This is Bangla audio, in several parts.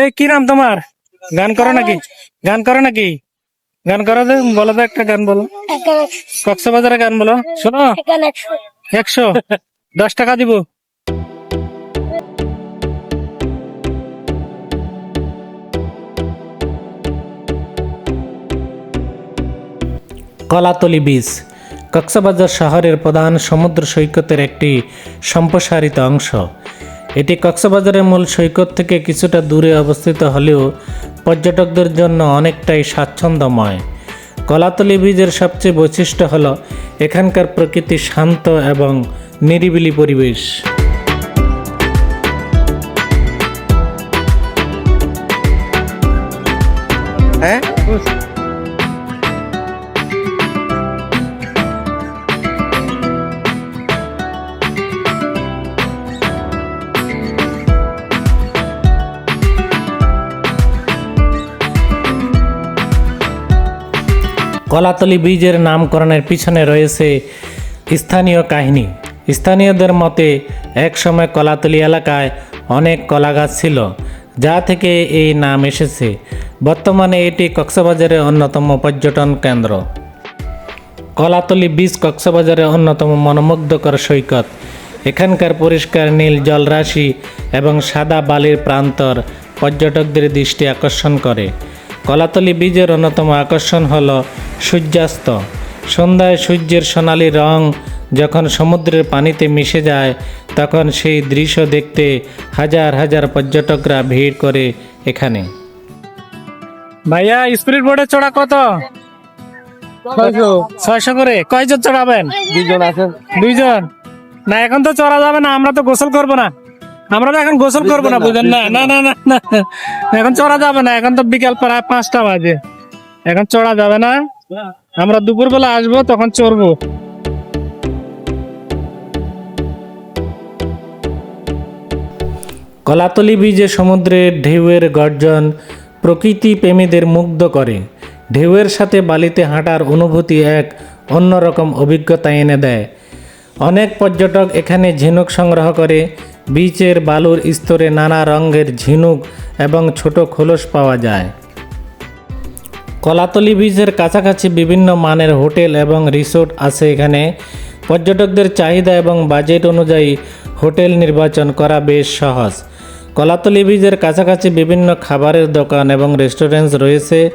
এই কি নাম তোমার? গান করো নাকি? গান করো নাকি? গান করো তো, বলো তো একটা গান বলো। এখানে কক্সবাজারের গান বলো। শোনো। একশো। দশ টাকা দিব। কলাতলি বীচ, কক্সবাজার শহরের প্রধান সমুদ্র সৈকতের একটি সম্প্রসারিত অংশ। এটি কক্সবাজারের মূল সৈকত থেকে কিছুটা দূরে অবস্থিত হলেও পর্যটকদের জন্য অনেকটাই স্বাচ্ছন্দ্যময়। কলাতলি বীজের সবচেয়ে বৈশিষ্ট্য হল এখানকার প্রকৃতি শান্ত এবং নিরিবিলি পরিবেশ। হ্যাঁ? কলাতলি বীজের নামকরণের পিছনে রয়েছে স্থানীয় কাহিনী। স্থানীয়দের মতে, একসময় কলাতলি এলাকায় অনেক কলা গাছ ছিল, যা থেকে এই নাম এসেছে। বর্তমানে এটি কক্সবাজারের অন্যতম পর্যটন কেন্দ্র। কলাতলি বীজ কক্সবাজারের অন্যতম মনোমুগ্ধকর সৈকত। এখানকার পরিষ্কার নীল জলরাশি এবং সাদা বালির প্রান্তর পর্যটকদের দৃষ্টি আকর্ষণ করে। কলাতলি বীজের অন্যতম আকর্ষণ হল সূর্যাস্ত। সন্ধ্যায় সূর্যের সোনালি রং যখন সমুদ্রের পানিতে মিশে যায় তখন সেই দৃশ্য দেখতে হাজার হাজার পর্যটকরা ভিড় করে এখানে। ভাইয়া স্পিরিট বোর্ডে চড়া কত? ছয়শো। ছয়শো করে। কয়জন চড়াবেন? দুজন আছেন দুইজন। না এখন তো চড়া যাবে না আমরা তো গোসল করব না। আমরা তো এখন গোসল করব না, বুঝেন না? না না না এখন চড়া যাবে না, এখন তো বিকাল প্রায় পাঁচটা বাজে। এখন চড়া যাবে না। আমরা দুপুর বেলা আসব, তখন চড়বো। কলাতলি বীজে সমুদ্রের ঢেউয়ের গর্জন প্রকৃতি প্রেমীদের মুগ্ধ করে। ঢেউয়ের সাথে বালিতে হাঁটার অনুভূতি এক অন্যরকম অভিজ্ঞতা এনে দেয়। অনেক পর্যটক এখানে ঝিনুক সংগ্রহ করে বিচের বালুর স্তরে নানা রঙের ঝিনুক এবং ছোট খোলস পাওয়া যায়। কলাতলি বীচের কাছাকাছি বিভিন্ন মানের হোটেল এবং রিসোর্ট আছে এখানে। পর্যটকদের চাহিদা এবং বাজেট অনুযায়ী হোটেল নির্বাচন করা বেশ সহজ। কলাতলি বীচের কাছাকাছি বিভিন্ন খাবারের দোকান এবং রেস্টুরেন্টস রয়েছে।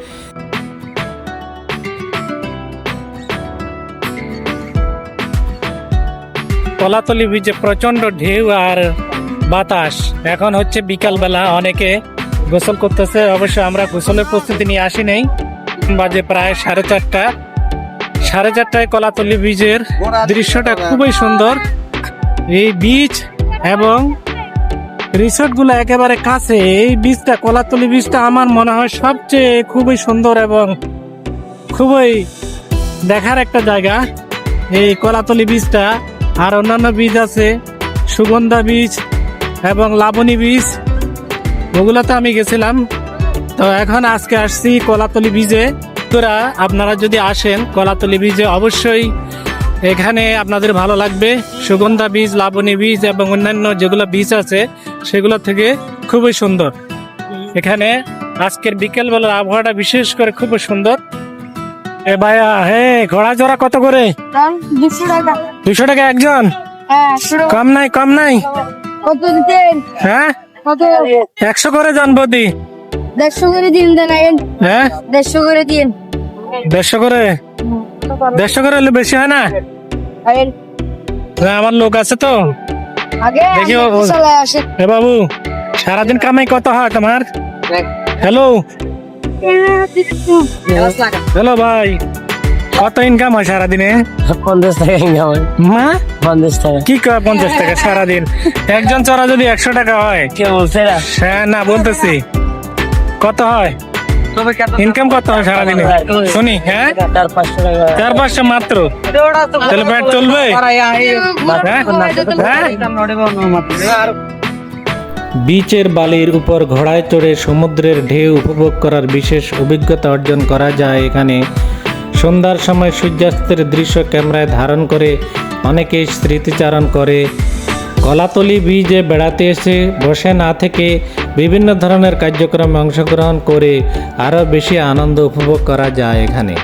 কলাতলি বীচে প্রচণ্ড ঢেউ আর বাতাস। এখন হচ্ছে বিকালবেলা, অনেকে গোসল করতেছে। অবশ্য আমরা গোসলের প্রস্তুতি নিয়ে আসি নাই। বাজে প্রায় সাড়ে চারটা। সাড়ে চারটায় কলাতলি বীজের দৃশ্যটা খুবই সুন্দর। এই বীজ এবং রিসোর্টগুলো একেবারে কাছে। এই বীজটা কলাতলি বীজটা আমার মনে হয় সবচেয়ে খুবই সুন্দর এবং খুবই দেখার একটা জায়গা। এই কলাতলি বীজটা আর অন্যান্য বীজ আছে, সুগন্ধা বীজ এবং লাবণী বীজ। ওগুলোতে আমি গেছিলাম। তো এখন আজকে আসছি কলাতলি বীজে। তোরা আপনারা যদি আসেন কলাতলি বীজে, অবশ্যই এখানে আপনাদের ভালো লাগবে। সুগন্ধা বীজ, লাবণী বীজ এবং অন্যান্য যেগুলো বীজ আছে, সেগুলো থেকে খুবই সুন্দর। এখানে আজকের বিকেলবেলার আবহাওয়াটা বিশেষ করে খুবই সুন্দর। এ ভাইয়া হ্যাঁ ঘোড়া জোড়া কত করে? দুশো টাকা। দুশো টাকা একজন? হ্যাঁ কম নাই কম নাই। কত দিতেন? হ্যাঁ? কত? একশো করে যান বদি। দেড়শো করে দিন দেন হ্যাঁ? দেড়শো করে দিন। দেড়শো করে? দেড়শো করে হলে বেশি হয় না? না, আমার লোক আছে তো। দেখি বাবু সারাদিন কামাই কত হয় তোমার? হ্যালো হ্যালো ভাই কত ইনকাম হয় সারাদিনে? পঞ্চাশ টাকা ইনকাম হয়। মা? পঞ্চাশ টাকা। কি কয় পঞ্চাশ টাকা সারাদিন? একজন চড়া যদি একশো টাকা হয়? কে বলছে না হ্যাঁ না বলতেছি। কত হয়? ইনকাম কত হয় সারাদিনে? শুনি হ্যাঁ? চার পাঁচশো মাত্র? তাহলে পেট চলবে? হ্যাঁ? বিচের বালির উপর ঘোড়ায় চড়ে সমুদ্রের ঢেউ উপভোগ করার বিশেষ অভিজ্ঞতা অর্জন করা যায় এখানে। সন্ধ্যার সময় সূর্যাস্তের দৃশ্য ক্যামেরায় ধারণ করে অনেকেই স্মৃতিচারণ করে। কলাতলি বীজে বেড়াতে এসে বসে না থেকে বিভিন্ন ধরনের কার্যক্রমে অংশগ্রহণ করে আরও বেশি আনন্দ উপভোগ করা যায় এখানে।